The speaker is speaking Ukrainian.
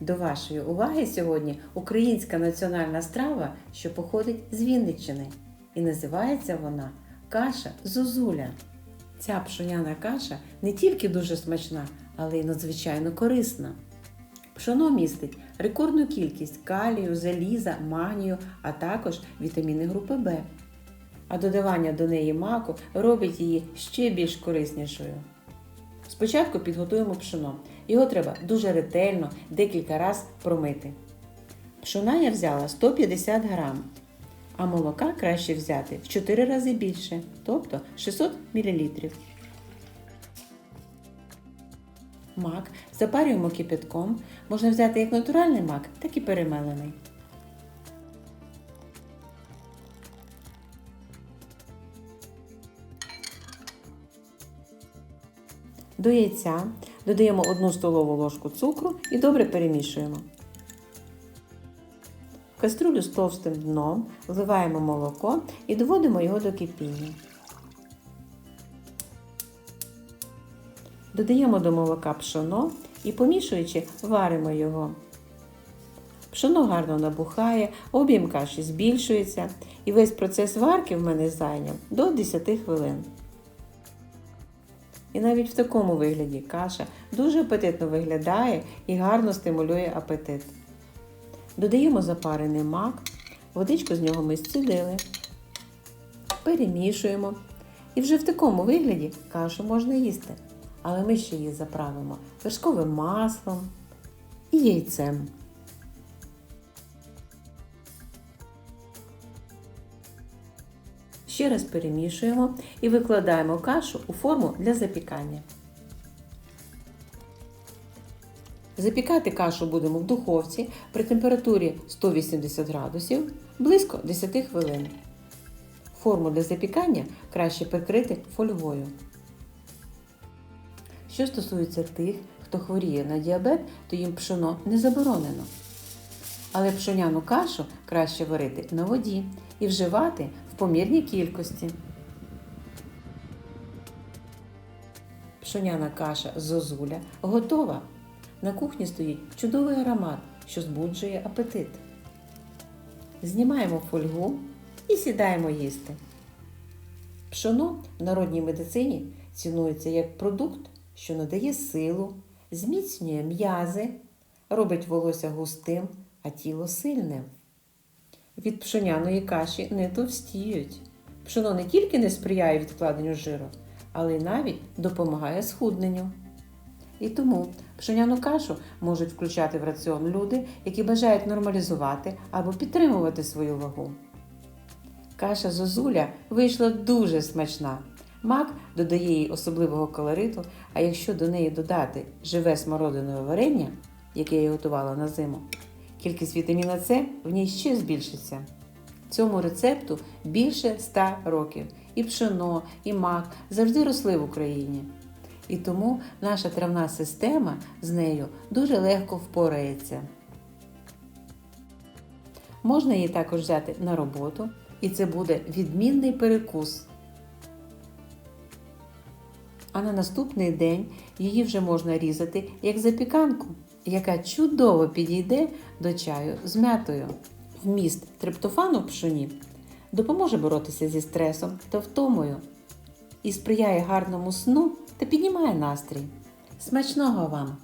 До вашої уваги сьогодні українська національна страва, що походить з Вінниччини. І називається вона каша зозуля. Ця пшоняна каша не тільки дуже смачна, але й надзвичайно корисна. Пшоно містить рекордну кількість калію, заліза, магнію, а також вітаміни групи В. А додавання до неї маку робить її ще більш кориснішою. Спочатку підготуємо пшоно. Його треба дуже ретельно декілька разів промити. Пшона я взяла 150 грам, а молока краще взяти в 4 рази більше, тобто 600 мл. Мак запарюємо кипятком. Можна взяти як натуральний мак, так і перемелений. До яйця додаємо 1 столову ложку цукру і добре перемішуємо. В каструлю з товстим дном вливаємо молоко і доводимо його до кипіння. Додаємо до молока пшоно і, помішуючи, варимо його. Пшоно гарно набухає, об'єм каші збільшується, і весь процес варки в мене зайняв до 10 хвилин. І навіть в такому вигляді каша дуже апетитно виглядає і гарно стимулює апетит. Додаємо запарений мак, водичку з нього ми зцідили, перемішуємо. І вже в такому вигляді кашу можна їсти. Але ми ще її заправимо вершковим маслом і яйцем. Ще раз перемішуємо і викладаємо кашу у форму для запікання. Запікати кашу будемо в духовці при температурі 180 градусів близько 10 хвилин. Форму для запікання краще прикрити фольгою. Що стосується тих, хто хворіє на діабет, то їм пшоно не заборонено. Але пшоняну кашу краще варити на воді і вживати в помірній кількості. Пшоняна каша зозуля готова. На кухні стоїть чудовий аромат, що збуджує апетит. Знімаємо фольгу і сідаємо їсти. Пшоно в народній медицині цінується як продукт, що надає силу, зміцнює м'язи, робить волосся густим, а тіло сильним. Від пшоняної каші не товстіють. Пшоно не тільки не сприяє відкладенню жиру, але й навіть допомагає схудненню. І тому пшоняну кашу можуть включати в раціон люди, які бажають нормалізувати або підтримувати свою вагу. Каша зозуля вийшла дуже смачна. Мак додає їй особливого колориту, а якщо до неї додати живе смородинове варення, яке я готувала на зиму, кількість вітаміна С в ній ще збільшиться. Цьому рецепту більше 100 років. І пшено, і мак завжди росли в Україні. І тому наша травна система з нею дуже легко впорається. Можна її також взяти на роботу, і це буде відмінний перекус. А на наступний день її вже можна різати як запіканку, яка чудово підійде до чаю з м'ятою. Вміст триптофану в пшоні допоможе боротися зі стресом та втомою і сприяє гарному сну та піднімає настрій. Смачного вам!